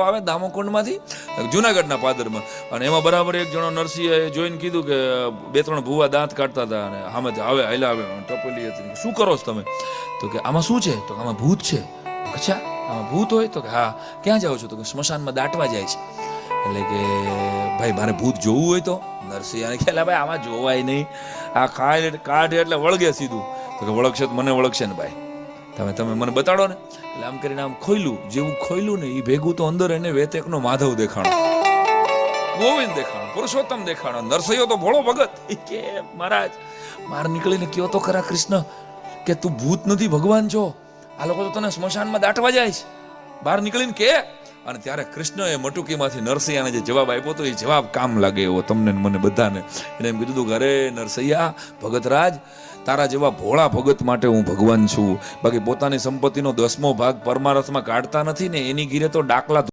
આવે દામોકુંડમાંથી, જુનાગઢના પાદરમાં. અને એમાં બરાબર એક જણો નરસિંહે જોઈને કીધું કે, બે ત્રણ ભૂવા દાંત કાઢતા હતા અને આમાંથી આવે, હાલ્યા આવે ટપેલી હતી. શું કરો છો તમે? તો કે, આમાં શું છે? તો આમાં ભૂત છે. અચ્છા, આમાં ભૂત હોય? તો કે, હા, ક્યાં જાઓ છો? તો કે, સ્મશાનમાં દાટવા જાય છે. એટલે કે, ભાઈ, મારે ભૂત જોવું હોય તો? નરસિંહ અને ખેલા ભાઈ, આમાં જોવાય નહીં. આ ખાય કાઢે એટલે વળગે સીધું. તો કે, વળગશે તો મને વળગશે ને, ભાઈ. તમે તમે મને બતાડો ને. એટલે આમ કરીને આમ ખોયલું, જેવું ખોયલું ને એ ભેગું તો અંદર એને વેતેકનો માધવ દેખાણો. ગોવિંદ દેખાણો, પુરુષોત્તમ દેખાણો, નરસૈયો તો ભોળો ભગત. કે, મહારાજ માર નીકળીને કયો તો ખરા કૃષ્ણ, કે તું ભૂત નથી, ભગવાન છો? આ લોકો તો તને સ્મશાનમાં દાટવા જાય છે. બહાર નીકળીને કે અને ત્યારે કૃષ્ણએ મટુકીમાંથી નરસૈયાને જે જવાબ આપ્યો તો એ જવાબ કામ લાગે એવો તમને મને બધાને. એને એમ કીધું હતું અરે નરસૈયા ભગતરાજ, તારા જેવા ભોળા ભગત માટે હું ભગવાન છું. બાકી પોતાની સંપત્તિનો દસમો ભાગ પરમારથમાં કાઢતા નથી ને એની ગીરે તો ડાકલા